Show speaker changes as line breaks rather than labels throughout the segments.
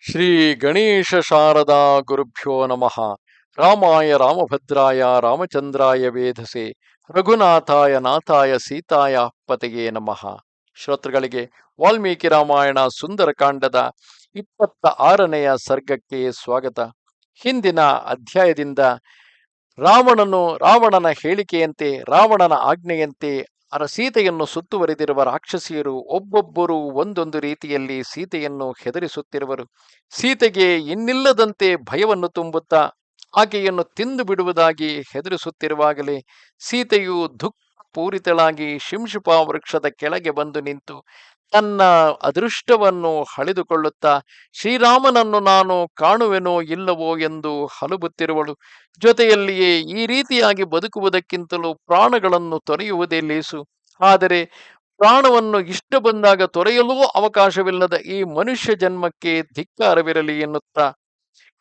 ಶ್ರೀ ಗಣೇಶ ಶಾರದಾ ಗುರುಭ್ಯೋ ನಮಃ. ರಾಮಾಯ ರಾಮಭದ್ರಾಯ, ರಾಮಚಂದ್ರಾಯ ವೇಧಸೆ ರಘುನಾಥಾಯ, ನಾಥಾಯ, ಸೀತಾಯ ಪತೆಯೇ ನಮಃ. ಶ್ರೋತೃಗಳಿಗೆ ವಾಲ್ಮೀಕಿ ರಾಮಾಯಣ ಸುಂದರಕಾಂಡದ ಇಪ್ಪತ್ತ ಆರನೆಯ ಸರ್ಗಕ್ಕೆ ಸ್ವಾಗತ. ಹಿಂದಿನ ಅಧ್ಯಾಯದಿಂದ ರಾವಣನು ರಾವಣನ ಹೇಳಿಕೆಯಂತೆ, ರಾವಣನ ಆಜ್ಞೆಯಂತೆ ಅರ ಸೀತೆಯನ್ನು ಸುತ್ತುವರಿದಿರುವ ರಾಕ್ಷಸಿಯರು ಒಬ್ಬೊಬ್ಬರು ಒಂದೊಂದು ರೀತಿಯಲ್ಲಿ ಸೀತೆಯನ್ನು ಹೆದರಿಸುತ್ತಿರುವರು. ಸೀತೆಗೆ ಇನ್ನಿಲ್ಲದಂತೆ ಭಯವನ್ನು ತುಂಬುತ್ತಾ ಆಕೆಯನ್ನು ತಿಂದು ಬಿಡುವುದಾಗಿ ಹೆದರಿಸುತ್ತಿರುವಾಗಲೇ ಸೀತೆಯು ದುಃಖ ಪೂರಿತಳಾಗಿ ಶಿಂಶುಪ ವೃಕ್ಷದ ಕೆಳಗೆ ಬಂದು ನಿಂತು ತನ್ನ ಅದೃಷ್ಟವನ್ನು ಹಳೆದುಕೊಳ್ಳುತ್ತಾ ಶ್ರೀರಾಮನನ್ನು ನಾನು ಕಾಣುವೆನೋ ಇಲ್ಲವೋ ಎಂದು ಹಲುಬುತ್ತಿರುವಳು. ಜೊತೆಯಲ್ಲಿಯೇ ಈ ರೀತಿಯಾಗಿ ಬದುಕುವುದಕ್ಕಿಂತಲೂ ಪ್ರಾಣಗಳನ್ನು ತೊರೆಯುವುದೇ ಲೇಸು. ಆದರೆ ಪ್ರಾಣವನ್ನು ಇಷ್ಟ ಬಂದಾಗ ತೊರೆಯಲೂ ಅವಕಾಶವಿಲ್ಲದ ಈ ಮನುಷ್ಯ ಜನ್ಮಕ್ಕೆ ಧಿಕ್ಕಾರವಿರಲಿ ಎನ್ನುತ್ತಾ.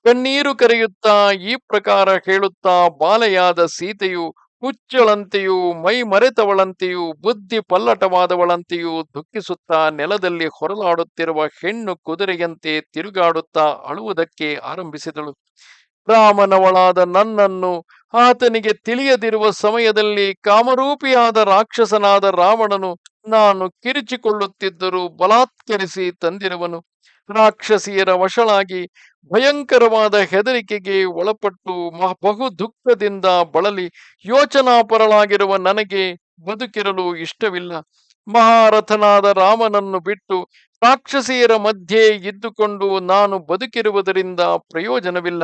ಕಣ್ಣೀರು ಕರೆಯುತ್ತಾ, ಈ ಪ್ರಕಾರ ಹೇಳುತ್ತಾ, ಬಾಲೆಯಾದ ಸೀತೆಯು ಹುಚ್ಚಳಂತೆಯೂ ಮೈ ಮರೆತವಳಂತೆಯೂ ಬುದ್ಧಿ ಪಲ್ಲಟವಾದವಳಂತೆಯೂ ದುಃಖಿಸುತ್ತಾ ನೆಲದಲ್ಲಿ ಹೊರಲಾಡುತ್ತಿರುವ ಹೆಣ್ಣು ಕುದುರೆಯಂತೆ ತಿರುಗಾಡುತ್ತಾ ಅಳುವುದಕ್ಕೆ ಆರಂಭಿಸಿದಳು. ರಾಮನವಳಾದ ನನ್ನನ್ನು ಆತನಿಗೆ ತಿಳಿಯದಿರುವ ಸಮಯದಲ್ಲಿ ಕಾಮರೂಪಿಯಾದ ರಾಕ್ಷಸನಾದ ರಾವಣನು ನಾನು ಕಿರಿಚಿಕೊಳ್ಳುತ್ತಿದ್ದರೂ ಬಲಾತ್ಕರಿಸಿ ತಂದಿರುವನು. ರಾಕ್ಷಸಿಯರ ವಶಳಾಗಿ ಭಯಂಕರವಾದ ಹೆದರಿಕೆಗೆ ಒಳಪಟ್ಟು ಬಹು ದುಃಖದಿಂದ ಬಳಲಿ ಯೋಚನಾಪರಳಾಗಿರುವ ನನಗೆ ಬದುಕಿರಲು ಇಷ್ಟವಿಲ್ಲ. ಮಹಾರಥನಾದ ರಾಮನನ್ನು ಬಿಟ್ಟು ರಾಕ್ಷಸಿಯರ ಮಧ್ಯೆ ಇದ್ದುಕೊಂಡು ನಾನು ಬದುಕಿರುವುದರಿಂದ ಪ್ರಯೋಜನವಿಲ್ಲ.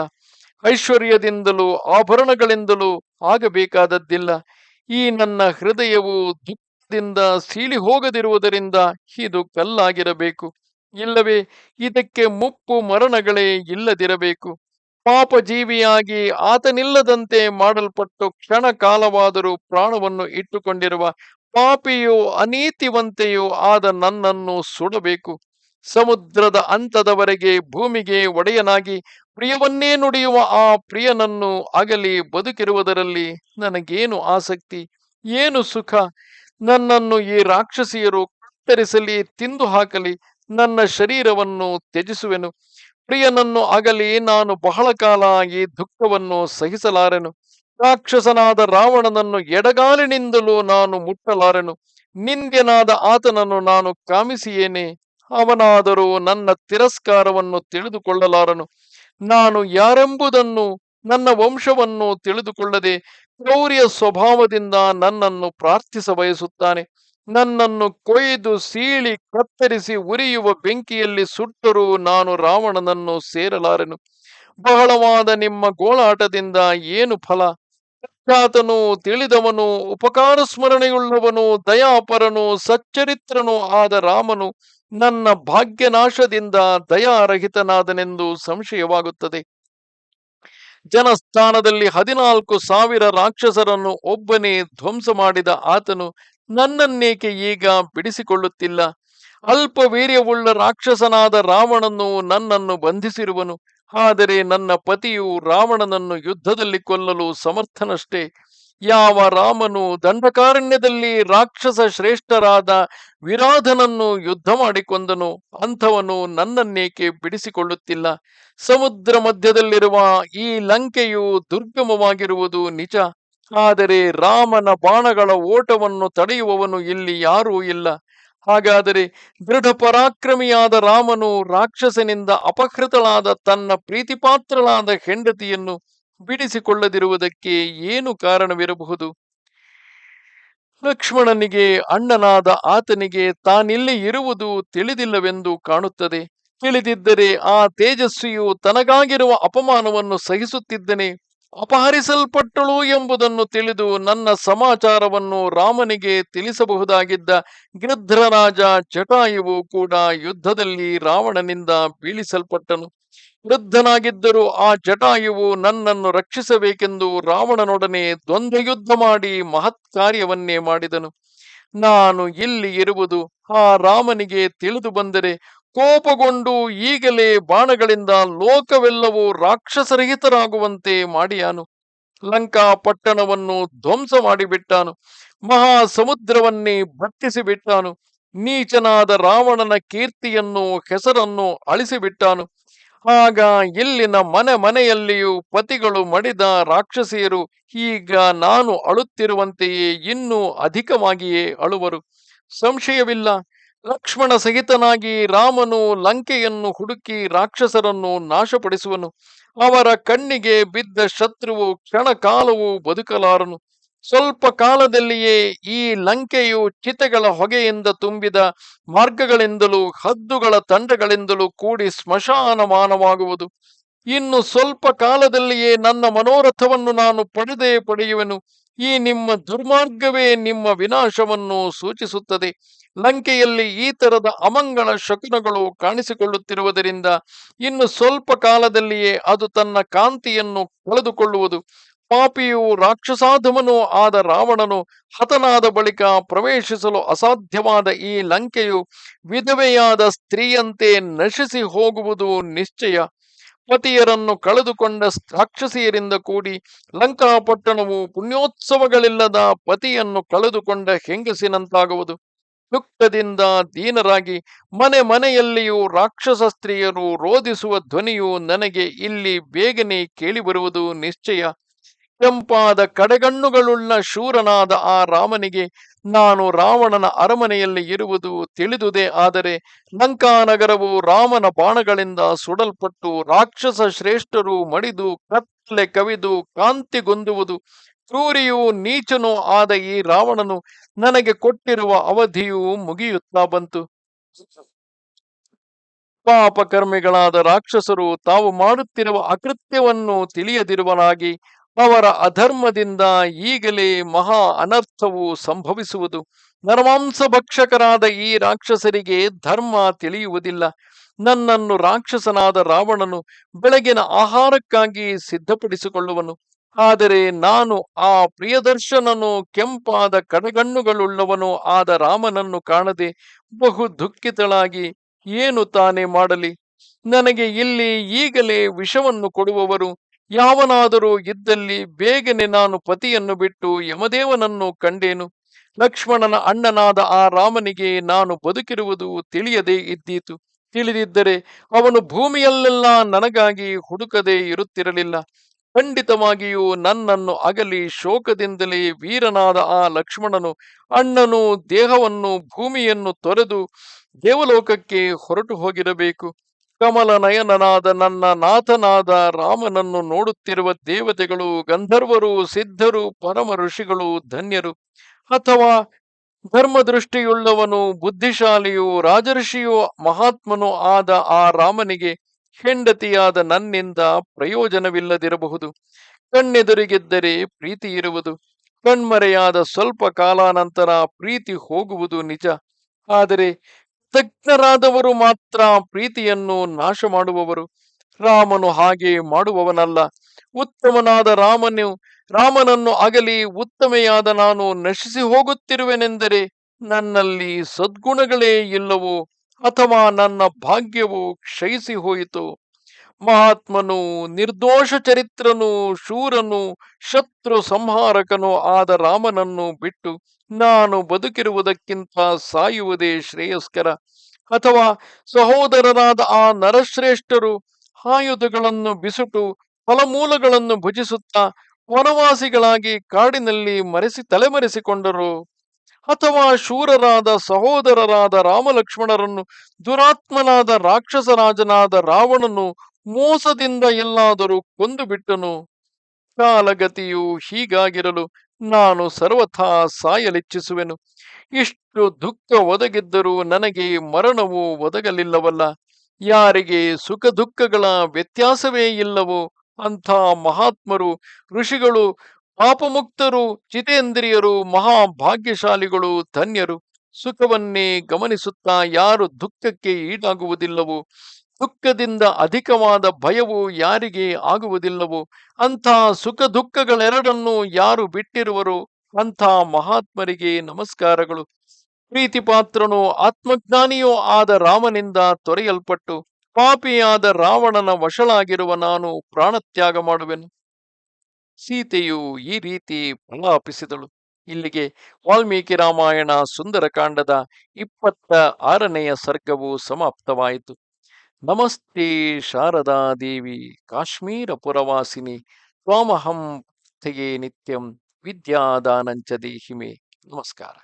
ಐಶ್ವರ್ಯದಿಂದಲೂ ಆಭರಣಗಳಿಂದಲೂ ಆಗಬೇಕಾದದ್ದಿಲ್ಲ. ಈ ನನ್ನ ಹೃದಯವು ದುಃಖದಿಂದ ಸೀಳಿ ಹೋಗದಿರುವುದರಿಂದ ಇದು ಕಲ್ಲಾಗಿರಬೇಕು. ಇಲ್ಲವೇ? ಇದಕ್ಕೆ ಮುಪ್ಪು ಮರಣಗಳೇ ಇಲ್ಲದಿರಬೇಕು. ಪಾಪ ಜೀವಿಯಾಗಿ ಆತನಿಲ್ಲದಂತೆ ಮಾಡಲ್ಪಟ್ಟು ಕ್ಷಣ ಕಾಲವಾದರೂ ಪ್ರಾಣವನ್ನು ಇಟ್ಟುಕೊಂಡಿರುವ ಪಾಪಿಯು ಅನೀತಿವಂತೆಯೂ ಆದ ನನ್ನನ್ನು ಸುಡಬೇಕು. ಸಮುದ್ರದ ಅಂತದವರೆಗೆ ಭೂಮಿಗೆ ಒಡೆಯನಾಗಿ ಪ್ರಿಯವನ್ನೇ ನುಡಿಯುವ ಆ ಪ್ರಿಯನನ್ನು ಅಗಲಿ ಬದುಕಿರುವುದರಲ್ಲಿ ನನಗೇನು ಆಸಕ್ತಿ? ಏನು ಸುಖ? ನನ್ನನ್ನು ಈ ರಾಕ್ಷಸಿಯರು ಕತ್ತರಿಸಲಿ ತಿಂದು ಹಾಕಲಿ ನನ್ನ ಶರೀರವನ್ನು ತ್ಯಜಿಸುವೆನು. ಪ್ರಿಯನನ್ನು ಅಗಲಿ ನಾನು ಬಹಳ ಕಾಲ ಈ ದುಃಖವನ್ನು ಸಹಿಸಲಾರೆನು. ರಾಕ್ಷಸನಾದ ರಾವಣನನ್ನು ಎಡಗಾಲಿನಿಂದಲೂ ನಾನು ಮುಟ್ಟಲಾರೆನು. ನಿಂದ್ಯನಾದ ಆತನನ್ನು ನಾನು ಕಾಮಿಸಿಯೇನೆ. ಅವನಾದರೂ ನನ್ನ ತಿರಸ್ಕಾರವನ್ನು ತಿಳಿದುಕೊಳ್ಳಲಾರನು. ನಾನು ಯಾರೆಂಬುದನ್ನು, ನನ್ನ ವಂಶವನ್ನು ತಿಳಿದುಕೊಳ್ಳದೆ ಕ್ರೌರ್ಯ ಸ್ವಭಾವದಿಂದ ನನ್ನನ್ನು ಪ್ರಾರ್ಥಿಸ ಬಯಸುತ್ತಾನೆ ನನ್ನನ್ನು ಕೊಯ್ದು ಸೀಳಿ ಕತ್ತರಿಸಿ ಉರಿಯುವ ಬೆಂಕಿಯಲ್ಲಿ ಸುಟ್ಟರೂ ನಾನು ರಾವಣನನ್ನು ಸೇರಲಾರೆನು. ಬಹಳವಾದ ನಿಮ್ಮ ಗೋಳಾಟದಿಂದ ಏನು ಫಲ? ಪ್ರಖ್ಯಾತನು ತಿಳಿದವನು, ಉಪಕಾರ ಸ್ಮರಣೆಯುಳ್ಳವನು, ದಯಾಪರನು, ಸಚ್ಚರಿತ್ರನು ಆದ ರಾಮನು ನನ್ನ ಭಾಗ್ಯನಾಶದಿಂದ ದಯಾರಹಿತನಾದನೆಂದು ಸಂಶಯವಾಗುತ್ತದೆ. ಜನಸ್ಥಾನದಲ್ಲಿ ಹದಿನಾಲ್ಕು ಸಾವಿರ ರಾಕ್ಷಸರನ್ನು ಒಬ್ಬನೇ ಧ್ವಂಸ ಮಾಡಿದ ಆತನು ನನ್ನನ್ನೇಕೆ ಈಗ ಬಿಡಿಸಿಕೊಳ್ಳುತ್ತಿಲ್ಲ? ಅಲ್ಪ ವೀರ್ಯವುಳ್ಳ ರಾಕ್ಷಸನಾದ ರಾವಣನು ನನ್ನನ್ನು ಬಂಧಿಸಿರುವನು. ಆದರೆ ನನ್ನ ಪತಿಯು ರಾವಣನನ್ನು ಯುದ್ಧದಲ್ಲಿ ಕೊಲ್ಲಲು ಸಮರ್ಥನಷ್ಟೇ. ಯಾವ ರಾಮನು ದಂಡಕಾರಣ್ಯದಲ್ಲಿ ರಾಕ್ಷಸ ಶ್ರೇಷ್ಠರಾದ ವಿರಾಧನನ್ನು ಯುದ್ಧ ಮಾಡಿಕೊಂಡನು, ಅಂಥವನು ನನ್ನನ್ನೇಕೆ ಬಿಡಿಸಿಕೊಳ್ಳುತ್ತಿಲ್ಲ? ಸಮುದ್ರ ಮಧ್ಯದಲ್ಲಿರುವ ಈ ಲಂಕೆಯು ದುರ್ಗಮವಾಗಿರುವುದು ನಿಜ. ಆದರೆ ರಾಮನ ಬಾಣಗಳ ಓಟವನ್ನು ತಡೆಯುವವನು ಇಲ್ಲಿ ಯಾರೂ ಇಲ್ಲ. ಹಾಗಾದರೆ ದೃಢ ಪರಾಕ್ರಮಿಯಾದ ರಾಮನು ರಾಕ್ಷಸನಿಂದ ಅಪಹೃತಳಾದ ತನ್ನ ಪ್ರೀತಿಪಾತ್ರಳಾದ ಹೆಂಡತಿಯನ್ನು ಬಿಡಿಸಿಕೊಳ್ಳದಿರುವುದಕ್ಕೆ ಏನು ಕಾರಣವಿರಬಹುದು? ಲಕ್ಷ್ಮಣನಿಗೆ, ಅಣ್ಣನಾದ ಆತನಿಗೆ ತಾನಿಲ್ಲಿ ಇರುವುದು ತಿಳಿದಿಲ್ಲವೆಂದು ಕಾಣುತ್ತದೆ. ತಿಳಿದಿದ್ದರೆ ಆ ತೇಜಸ್ವಿಯು ತನಗಾಗಿರುವ ಅಪಮಾನವನ್ನು ಸಹಿಸುತ್ತಿದ್ದನೆ. ಅಪಹರಿಸಲ್ಪಟ್ಟಳು ಎಂಬುದನ್ನು ತಿಳಿದು ನನ್ನ ಸಮಾಚಾರವನ್ನು ರಾಮನಿಗೆ ತಿಳಿಸಬಹುದಾಗಿದ್ದ ಗೃಧ್ರರಾಜ ಜಟಾಯುವು ಕೂಡ ಯುದ್ಧದಲ್ಲಿ ರಾವಣನಿಂದ ಬೀಳಿಸಲ್ಪಟ್ಟನು. ವೃದ್ಧನಾಗಿದ್ದರೂ ಆ ಜಟಾಯುವು ನನ್ನನ್ನು ರಕ್ಷಿಸಬೇಕೆಂದು ರಾವಣನೊಡನೆ ದ್ವಂದ್ವ ಯುದ್ಧ ಮಾಡಿ ಮಹತ್ ಕಾರ್ಯವನ್ನೇ ಮಾಡಿದನು. ನಾನು ಇಲ್ಲಿ ಇರುವುದು ಆ ರಾಮನಿಗೆ ತಿಳಿದು ಬಂದರೆ ಕೋಪಗೊಂಡು ಈಗಲೇ ಬಾಣಗಳಿಂದ ಲೋಕವೆಲ್ಲವೂ ರಾಕ್ಷಸರಹಿತರಾಗುವಂತೆ ಮಾಡಿಯಾನು. ಲಂಕಾ ಪಟ್ಟಣವನ್ನು ಧ್ವಂಸ ಮಾಡಿಬಿಟ್ಟಾನು. ಮಹಾ ಸಮುದ್ರವನ್ನೇ ಭತ್ತಿಸಿಬಿಟ್ಟಾನು ನೀಚನಾದ ರಾವಣನ ಕೀರ್ತಿಯನ್ನು, ಹೆಸರನ್ನು ಅಳಿಸಿಬಿಟ್ಟಾನು. ಆಗ ಇಲ್ಲಿನ ಮನೆ ಮನೆಯಲ್ಲಿಯೂ ಪತಿಗಳು ಮಡಿದ ರಾಕ್ಷಸಿಯರು, ಈಗ ನಾನು ಅಳುತ್ತಿರುವಂತೆಯೇ ಇನ್ನೂ ಅಧಿಕವಾಗಿಯೇ ಅಳುವರು. ಸಂಶಯವಿಲ್ಲ. ಲಕ್ಷ್ಮಣ ಸಹಿತನಾಗಿ ರಾಮನು ಲಂಕೆಯನ್ನು ಹುಡುಕಿ ರಾಕ್ಷಸರನ್ನು ನಾಶಪಡಿಸುವನು. ಅವರ ಕಣ್ಣಿಗೆ ಬಿದ್ದ ಶತ್ರುವು ಕ್ಷಣ ಕಾಲವು ಬದುಕಲಾರನು. ಸ್ವಲ್ಪ ಕಾಲದಲ್ಲಿಯೇ ಈ ಲಂಕೆಯು ಚಿತೆಗಳ ಹೊಗೆಯಿಂದ ತುಂಬಿದ ಮಾರ್ಗಗಳಿಂದಲೂ ಹದ್ದುಗಳ ತಂಡಗಳಿಂದಲೂ ಕೂಡಿ ಸ್ಮಶಾನಮಾನವಾಗುವುದು. ಇನ್ನು ಸ್ವಲ್ಪ ಕಾಲದಲ್ಲಿಯೇ ನನ್ನ ಮನೋರಥವನ್ನು ನಾನು ಪಡೆದೇ ಪಡೆಯುವೆನು. ಈ ನಿಮ್ಮ ದುರ್ಮಾರ್ಗವೇ ನಿಮ್ಮ ವಿನಾಶವನ್ನು ಸೂಚಿಸುತ್ತದೆ. ಲಂಕೆಯಲ್ಲಿ ಈ ತರದ ಅಮಂಗಳ ಶಕುನಗಳು ಕಾಣಿಸಿಕೊಳ್ಳುತ್ತಿರುವುದರಿಂದ ಇನ್ನು ಸ್ವಲ್ಪ ಕಾಲದಲ್ಲಿಯೇ ಅದು ತನ್ನ ಕಾಂತಿಯನ್ನು ಕಳೆದುಕೊಳ್ಳುವುದು. ಪಾಪಿಯು ರಾಕ್ಷಸಾಧಮನೂ ಆದ ರಾವಣನು ಹತನಾದ ಬಳಿಕ ಪ್ರವೇಶಿಸಲು ಅಸಾಧ್ಯವಾದ ಈ ಲಂಕೆಯು ವಿಧವೆಯಾದ ಸ್ತ್ರೀಯಂತೆ ನಶಿಸಿ ಹೋಗುವುದು ನಿಶ್ಚಯ. ಪತಿಯರನ್ನು ಕಳೆದುಕೊಂಡ ರಾಕ್ಷಸಿಯರಿಂದ ಕೂಡಿ ಲಂಕಾಪಟ್ಟಣವು ಪುಣ್ಯೋತ್ಸವಗಳಿಲ್ಲದ ಪತಿಯನ್ನು ಕಳೆದುಕೊಂಡ ಹೆಂಗಸಿನಂತಾಗುವುದು. ದುಃಖದಿಂದ ದೀನರಾಗಿ ಮನೆ ಮನೆಯಲ್ಲಿಯೂ ರಾಕ್ಷಸ ಸ್ತ್ರೀಯರು ರೋಧಿಸುವ ಧ್ವನಿಯು ನನಗೆ ಇಲ್ಲಿ ಬೇಗನೆ ಕೇಳಿಬರುವುದು ನಿಶ್ಚಯ. ಕೆಂಪಾದ ಕಡೆಗಣ್ಣುಗಳುಳ್ಳ ಶೂರನಾದ ಆ ರಾಮನಿಗೆ ನಾನು ರಾವಣನ ಅರಮನೆಯಲ್ಲಿ ಇರುವುದು ತಿಳಿದುದೇ ಆದರೆ ಲಂಕಾನಗರವು ರಾಮನ ಬಾಣಗಳಿಂದ ಸುಡಲ್ಪಟ್ಟು ರಾಕ್ಷಸ ಶ್ರೇಷ್ಠರು ಮಡಿದು ಕತ್ತಲೆ ಕವಿದು ಕಾಂತಿಗೊಂದುವುದು ಕ್ರೂರಿಯೂ ನೀಚನೂ ಆದ ಈ ರಾವಣನು ನನಗೆ ಕೊಟ್ಟಿರುವ ಅವಧಿಯು ಮುಗಿಯುತ್ತಾ ಬಂತು. ಪಾಪಕರ್ಮಿಗಳಾದ ರಾಕ್ಷಸರು ತಾವು ಮಾಡುತ್ತಿರುವ ಅಕೃತ್ಯವನ್ನು ತಿಳಿಯದಿರುವನಾಗಿ ಅವರ ಅಧರ್ಮದಿಂದ ಈಗಲೇ ಮಹಾ ಅನರ್ಥವು ಸಂಭವಿಸುವುದು. ನರಮಾಂಸ ಭಕ್ಷಕರಾದ ಈ ರಾಕ್ಷಸರಿಗೆ ಧರ್ಮ ತಿಳಿಯುವುದಿಲ್ಲ. ನನ್ನನ್ನು ರಾಕ್ಷಸನಾದ ರಾವಣನು ಬೆಳಗಿನ ಆಹಾರಕ್ಕಾಗಿ ಸಿದ್ಧಪಡಿಸಿಕೊಳ್ಳುವನು. ಆದರೆ ನಾನು ಆ ಪ್ರಿಯದರ್ಶನನು ಕೆಂಪಾದ ಕಡೆಗಣ್ಣುಗಳುಳ್ಳವನು ಆದ ರಾಮನನ್ನು ಕಾಣದೆ ಬಹು ದುಃಖಿತಳಾಗಿ, ಏನು ತಾನೇ ಮಾಡಲಿ? ನನಗೆ ಇಲ್ಲಿ ಈಗಲೇ ವಿಷವನ್ನು ಕೊಡುವವರು ಯಾವನಾದರೂ ಇದ್ದಲ್ಲಿ ಬೇಗನೆ ನಾನು ಪತಿಯನ್ನು ಬಿಟ್ಟು ಯಮದೇವನನ್ನು ಕಂಡೇನು? ಲಕ್ಷ್ಮಣನ ಅಣ್ಣನಾದ ಆ ರಾಮನಿಗೆ ನಾನು ಬದುಕಿರುವುದು ತಿಳಿಯದೇ ಇದ್ದೀತು. ತಿಳಿದಿದ್ದರೆ ಅವನು ಭೂಮಿಯಲ್ಲೆಲ್ಲ ನನಗಾಗಿ ಹುಡುಕದೇ ಇರುತ್ತಿರಲಿಲ್ಲ. ಖಂಡಿತವಾಗಿಯೂ ನನ್ನನ್ನು ಅಗಲಿ ಶೋಕದಿಂದಲೇ ವೀರನಾದ ಆ ಲಕ್ಷ್ಮಣನು, ಅಣ್ಣನು ದೇಹವನ್ನು, ಭೂಮಿಯನ್ನು ತೊರೆದು ದೇವಲೋಕಕ್ಕೆ ಹೊರಟು ಹೋಗಿರಬೇಕು. ಕಮಲ ನಯನನಾದ ನನ್ನ ನಾಥನಾದ ರಾಮನನ್ನು ನೋಡುತ್ತಿರುವ ದೇವತೆಗಳು, ಗಂಧರ್ವರು, ಸಿದ್ಧರು, ಪರಮ ಋಷಿಗಳು, ಧನ್ಯರು. ಅಥವಾ ಧರ್ಮದೃಷ್ಟಿಯುಳ್ಳವನು, ಬುದ್ಧಿಶಾಲಿಯು ರಾಜಋಷಿಯು ಮಹಾತ್ಮನು ಆದ ಆ ರಾಮನಿಗೆ ಹೆಂಡತಿಯಾದ ನನ್ನಿಂದ ಪ್ರಯೋಜನವಿಲ್ಲದಿರಬಹುದು. ಕಣ್ಣೆದುರಿಗಿದ್ದರೆ ಪ್ರೀತಿ ಇರುವುದು. ಕಣ್ಮರೆಯಾದ ಸ್ವಲ್ಪ ಕಾಲಾನಂತರ ಪ್ರೀತಿ ಹೋಗುವುದು ನಿಜ. ಆದರೆ ತಜ್ಞರಾದವರು ಮಾತ್ರ ಪ್ರೀತಿಯನ್ನು ನಾಶ ಮಾಡುವವರು ರಾಮನು ಹಾಗೆ ಮಾಡುವವನಲ್ಲ. ಉತ್ತಮನಾದ ರಾಮನು, ರಾಮನನ್ನು ಅಗಲಿ ಉತ್ತಮೆಯಾದ ನಾನು ನಶಿಸಿ ಹೋಗುತ್ತಿರುವೆನೆಂದರೆ ನನ್ನಲ್ಲಿ ಸದ್ಗುಣಗಳೇ ಇಲ್ಲವೋ? ಅಥವಾ ನನ್ನ ಭಾಗ್ಯವು ಕ್ಷಯಿಸಿ ಹೋಯಿತು. ಮಹಾತ್ಮನು, ನಿರ್ದೋಷ ಚರಿತ್ರನು, ಶೂರನು, ಶತ್ರು ಸಂಹಾರಕನು ಆದ ರಾಮನನ್ನು ಬಿಟ್ಟು ನಾನು ಬದುಕಿರುವುದಕ್ಕಿಂತ ಸಾಯುವುದೇ ಶ್ರೇಯಸ್ಕರ. ಅಥವಾ ಸಹೋದರರಾದ ಆ ನರಶ್ರೇಷ್ಠರು ಆಯುಧಗಳನ್ನು ಬಿಸುಟು, ಫಲಮೂಲಗಳನ್ನು ಭುಜಿಸುತ್ತಾ ವನವಾಸಿಗಳಾಗಿ ಕಾಡಿನಲ್ಲಿ ಮರೆಸಿ ತಲೆಮರೆಸಿಕೊಂಡರು. ಅಥವಾ ಶೂರರಾದ ಸಹೋದರರಾದ ರಾಮಲಕ್ಷ್ಮಣರನ್ನು, ದುರಾತ್ಮನಾದ ರಾಕ್ಷಸರಾಜನಾದ ರಾವಣನು ಮೋಸದಿಂದ ಎಲ್ಲಾದರೂ ಕೊಂದು ಬಿಟ್ಟನು ಕಾಲಗತಿಯು ಹೀಗಾಗಿರಲು ನಾನು ಸರ್ವಥಾ ಸಾಯಲಿಚ್ಛಿಸುವೆನು. ಇಷ್ಟು ದುಃಖ ಒದಗಿದ್ದರೂ ನನಗೆ ಮರಣವು ಒದಗಲಿಲ್ಲವಲ್ಲ. ಯಾರಿಗೆ ಸುಖ ದುಃಖಗಳ ವ್ಯತ್ಯಾಸವೇ ಇಲ್ಲವೋ ಅಂಥ ಮಹಾತ್ಮರು, ಋಷಿಗಳು ಪಾಪಮುಕ್ತರು, ಚಿತೇಂದ್ರಿಯರು, ಮಹಾಭಾಗ್ಯಶಾಲಿಗಳು, ಧನ್ಯರು. ಸುಖವನ್ನೇ ಗಮನಿಸುತ್ತಾ ಯಾರು ದುಃಖಕ್ಕೆ ಈಡಾಗುವುದಿಲ್ಲವೋ, ದುಃಖದಿಂದ ಅಧಿಕವಾದ ಭಯವು ಯಾರಿಗೆ ಆಗುವುದಿಲ್ಲವೋ, ಅಂಥ ಸುಖ ದುಃಖಗಳೆರಡನ್ನೂ ಯಾರು ಬಿಟ್ಟಿರುವರು, ಅಂಥ ಮಹಾತ್ಮರಿಗೆ ನಮಸ್ಕಾರಗಳು. ಪ್ರೀತಿಪಾತ್ರನು, ಆತ್ಮಜ್ಞಾನಿಯೂ ಆದ ರಾಮನಿಂದ ತೊರೆಯಲ್ಪಟ್ಟು, ಪಾಪಿಯಾದ ರಾವಣನ ವಶಳಾಗಿರುವ ನಾನು ಪ್ರಾಣತ್ಯಾಗ ಮಾಡುವೆನು. ಸೀತೆಯು ಈ ರೀತಿ ಪ್ರಲಾಪಿಸಿದಳು ಇಲ್ಲಿಗೆ ವಾಲ್ಮೀಕಿ ರಾಮಾಯಣ ಸುಂದರಕಾಂಡದ ಇಪ್ಪತ್ತ ಆರನೆಯ ಸರ್ಗವು ಸಮಾಪ್ತವಾಯಿತು. ನಮಸ್ತೆ ಶಾರದಾ ದೇವಿ, ಕಾಶ್ಮೀರ ಪುರವಾಸಿನಿ, ತ್ವಾಮಹಂ ತಯೇ ನಿತ್ಯಂ ವಿದ್ಯಾದಾನಂಚ ದೇಹಿಮೆ. ನಮಸ್ಕಾರ.